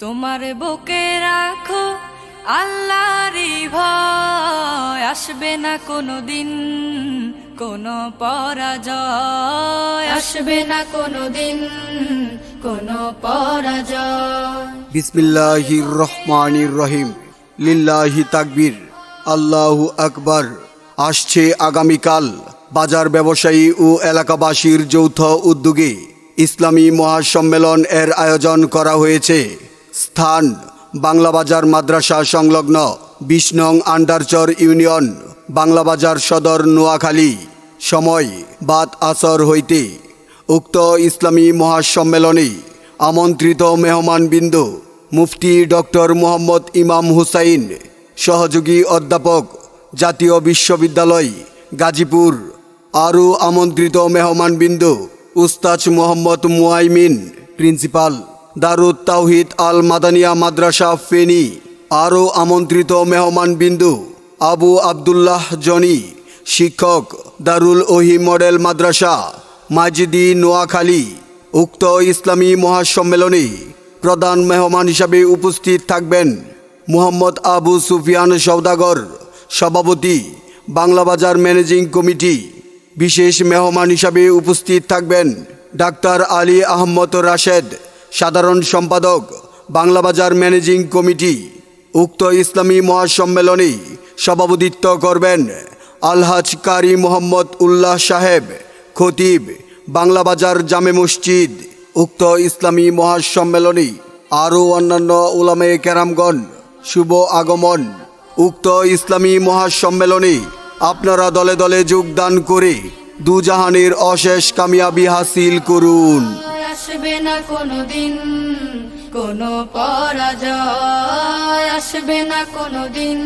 তোমার বুকে রাখো আল্লাহরই ভয়। আসবে না কোনো দিন কোনো পরাজয়। আসবে না কোনো দিন কোনো পরাজয়। বিসমিল্লাহির রহমানির রহিম। লিল্লাহি তাকবীর। আল্লাহু আকবার। আসছে আগামীকাল বাজার ব্যবসায়ী ও এলাকাবাসীর যৌথ উদ্যোগে ইসলামী মহাসম্মেলন এর আয়োজন করা হয়েছে। স্থান বাংলাবাজার মাদ্রাসা সংলগ্ন বিশ নং আন্ডারচর ইউনিয়ন বাংলাবাজার সদর নোয়াখালী। সময়, বাদ আসর হইতে। উক্ত ইসলামী মহাসম্মেলনে আমন্ত্রিত মেহমানবৃন্দ মুফতি ডক্টর মোহাম্মদ ইমাম হুসাইন, সহযোগী অধ্যাপক, জাতীয় বিশ্ববিদ্যালয়, গাজীপুর। আরও আমন্ত্রিত মেহমানবৃন্দ উস্তাজ মোহাম্মদ মুয়াইমিন, প্রিন্সিপাল। দারুত তাওহিদ আল মাদানিয়া মাদ্রাসা ফেনী। আরও আমন্ত্রিত মেহমানবিন্দু আবু আবদুল্লাহ জনি, শিক্ষক দারুল ওহি মডেল মাদ্রাসা, মাজিদি নোয়াখালী। উক্ত ইসলামী মহাসম্মেলনে প্রধান মেহমান হিসাবে উপস্থিত থাকবেন মুহাম্মদ আবু সুফিয়ান সৌদাগর সভাপতি বাংলাবাজার ম্যানেজিং কমিটি। বিশেষ মেহমান হিসাবে উপস্থিত থাকবেন ডাক্তার আলী আহমদ রাশেদ সাধারণ সম্পাদক, বাংলা বাজার ম্যানেজিং কমিটি, উক্ত ইসলামী মহাসম্মেলনে সভাপতিত্ব করবেন আলহাজ কারি মোহাম্মদ উল্লাহ সাহেব, খতিব, বাংলা বাজার জামে মসজিদ, উক্ত ইসলামী মহাসম্মেলনে, আরও অন্যান্য উলামে ক্যারামগণ শুভ আগমন। উক্ত ইসলামী মহাসম্মেলনে আপনারা দলে দলে যোগদান করে দুজাহানের অশেষ কামিয়াবি হাসিল করুন। আসবে না কোনো দিন কোনো পরাজয় আসবে না কোনো দিন